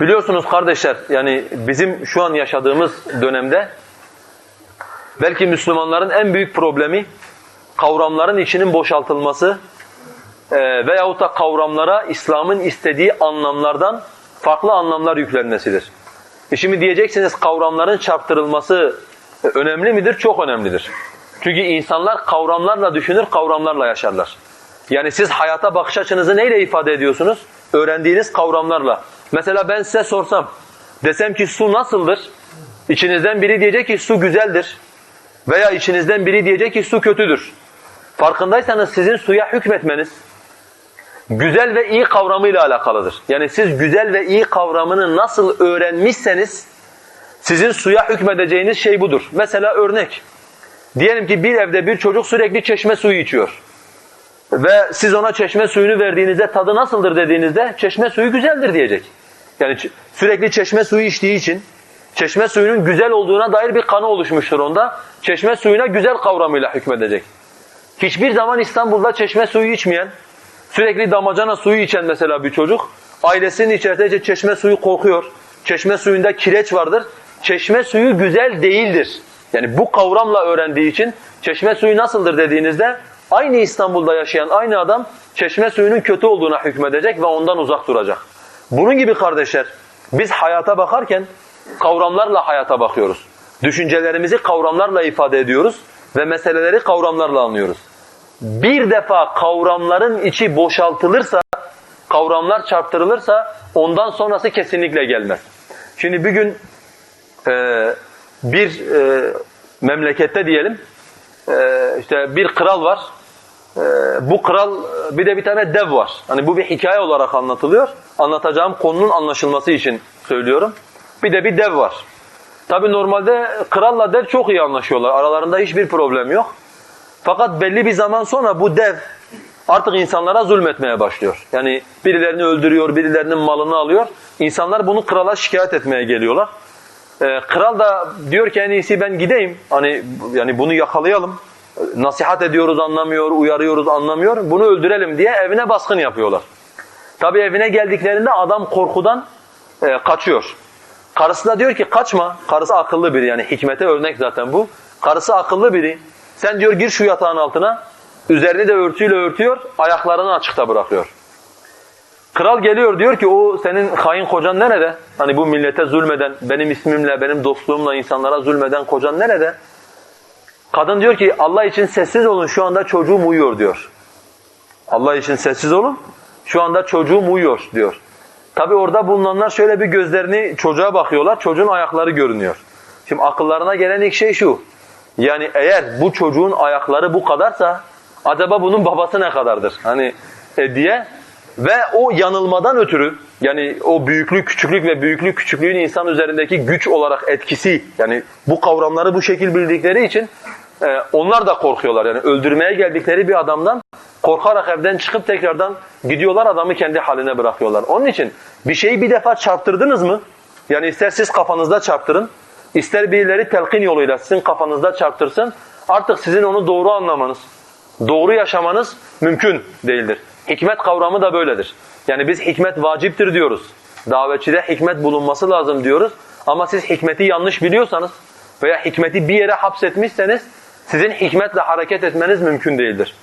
Biliyorsunuz kardeşler yani bizim şu an yaşadığımız dönemde belki Müslümanların en büyük problemi kavramların içinin boşaltılması e, veyahut da kavramlara İslam'ın istediği anlamlardan farklı anlamlar yüklenmesidir. E şimdi diyeceksiniz kavramların çarptırılması önemli midir? Çok önemlidir. Çünkü insanlar kavramlarla düşünür, kavramlarla yaşarlar. Yani siz hayata bakış açınızı neyle ifade ediyorsunuz? Öğrendiğiniz kavramlarla. Mesela ben size sorsam, desem ki su nasıldır? İçinizden biri diyecek ki su güzeldir. Veya içinizden biri diyecek ki su kötüdür. Farkındaysanız sizin suya hükmetmeniz, güzel ve iyi kavramıyla alakalıdır. Yani siz güzel ve iyi kavramını nasıl öğrenmişseniz sizin suya hükmedeceğiniz şey budur. Mesela örnek. Diyelim ki bir evde bir çocuk sürekli çeşme suyu içiyor. Ve siz ona çeşme suyunu verdiğinizde tadı nasıldır dediğinizde çeşme suyu güzeldir diyecek. Yani sürekli çeşme suyu içtiği için çeşme suyunun güzel olduğuna dair bir kanı oluşmuştur onda. Çeşme suyuna güzel kavramıyla hükmedecek. Hiçbir zaman İstanbul'da çeşme suyu içmeyen, sürekli damacana suyu içen mesela bir çocuk, ailesinin içerisinde çeşme suyu korkuyor, çeşme suyunda kireç vardır, çeşme suyu güzel değildir. Yani bu kavramla öğrendiği için çeşme suyu nasıldır dediğinizde aynı İstanbul'da yaşayan aynı adam çeşme suyunun kötü olduğuna hükmedecek ve ondan uzak duracak. Bunun gibi kardeşler biz hayata bakarken kavramlarla hayata bakıyoruz. Düşüncelerimizi kavramlarla ifade ediyoruz ve meseleleri kavramlarla anlıyoruz. Bir defa kavramların içi boşaltılırsa, kavramlar çarptırılırsa ondan sonrası kesinlikle gelmez. Şimdi bir gün e, bir e, memlekette diyelim e, işte bir kral var. E, bu kral bir de bir tane dev var. Hani bu bir hikaye olarak anlatılıyor. Anlatacağım konunun anlaşılması için söylüyorum. Bir de bir dev var. Tabi normalde kralla dev çok iyi anlaşıyorlar. Aralarında hiçbir problem yok. Fakat belli bir zaman sonra bu dev artık insanlara zulmetmeye başlıyor. Yani birilerini öldürüyor, birilerinin malını alıyor. İnsanlar bunu krala şikayet etmeye geliyorlar. Ee, kral da diyor ki en iyisi ben gideyim. Hani yani bunu yakalayalım. Nasihat ediyoruz anlamıyor, uyarıyoruz anlamıyor. Bunu öldürelim diye evine baskın yapıyorlar. Tabi evine geldiklerinde adam korkudan e, kaçıyor. Karısı da diyor ki kaçma. Karısı akıllı biri yani hikmete örnek zaten bu. Karısı akıllı biri. Sen diyor gir şu yatağın altına. Üzerini de örtüyle örtüyor. Ayaklarını açıkta bırakıyor. Kral geliyor diyor ki o senin hain kocan nerede? Hani bu millete zulmeden, benim ismimle, benim dostluğumla insanlara zulmeden kocan nerede? Kadın diyor ki Allah için sessiz olun şu anda çocuğum uyuyor diyor. Allah için sessiz olun şu anda çocuğum uyuyor diyor. Tabi orada bulunanlar şöyle bir gözlerini çocuğa bakıyorlar. Çocuğun ayakları görünüyor. Şimdi akıllarına gelen ilk şey şu. Yani eğer bu çocuğun ayakları bu kadarsa acaba bunun babası ne kadardır? Hani e, diye ve o yanılmadan ötürü yani o büyüklük, küçüklük ve büyüklük, küçüklüğün insan üzerindeki güç olarak etkisi yani bu kavramları bu şekil bildikleri için e, onlar da korkuyorlar. Yani öldürmeye geldikleri bir adamdan korkarak evden çıkıp tekrardan gidiyorlar adamı kendi haline bırakıyorlar. Onun için bir şeyi bir defa çarptırdınız mı? Yani ister siz kafanızda çarptırın, ister birileri telkin yoluyla sizin kafanızda çarptırsın. Artık sizin onu doğru anlamanız, doğru yaşamanız mümkün değildir. Hikmet kavramı da böyledir. Yani biz hikmet vaciptir diyoruz. Davetçide hikmet bulunması lazım diyoruz. Ama siz hikmeti yanlış biliyorsanız veya hikmeti bir yere hapsetmişseniz sizin hikmetle hareket etmeniz mümkün değildir.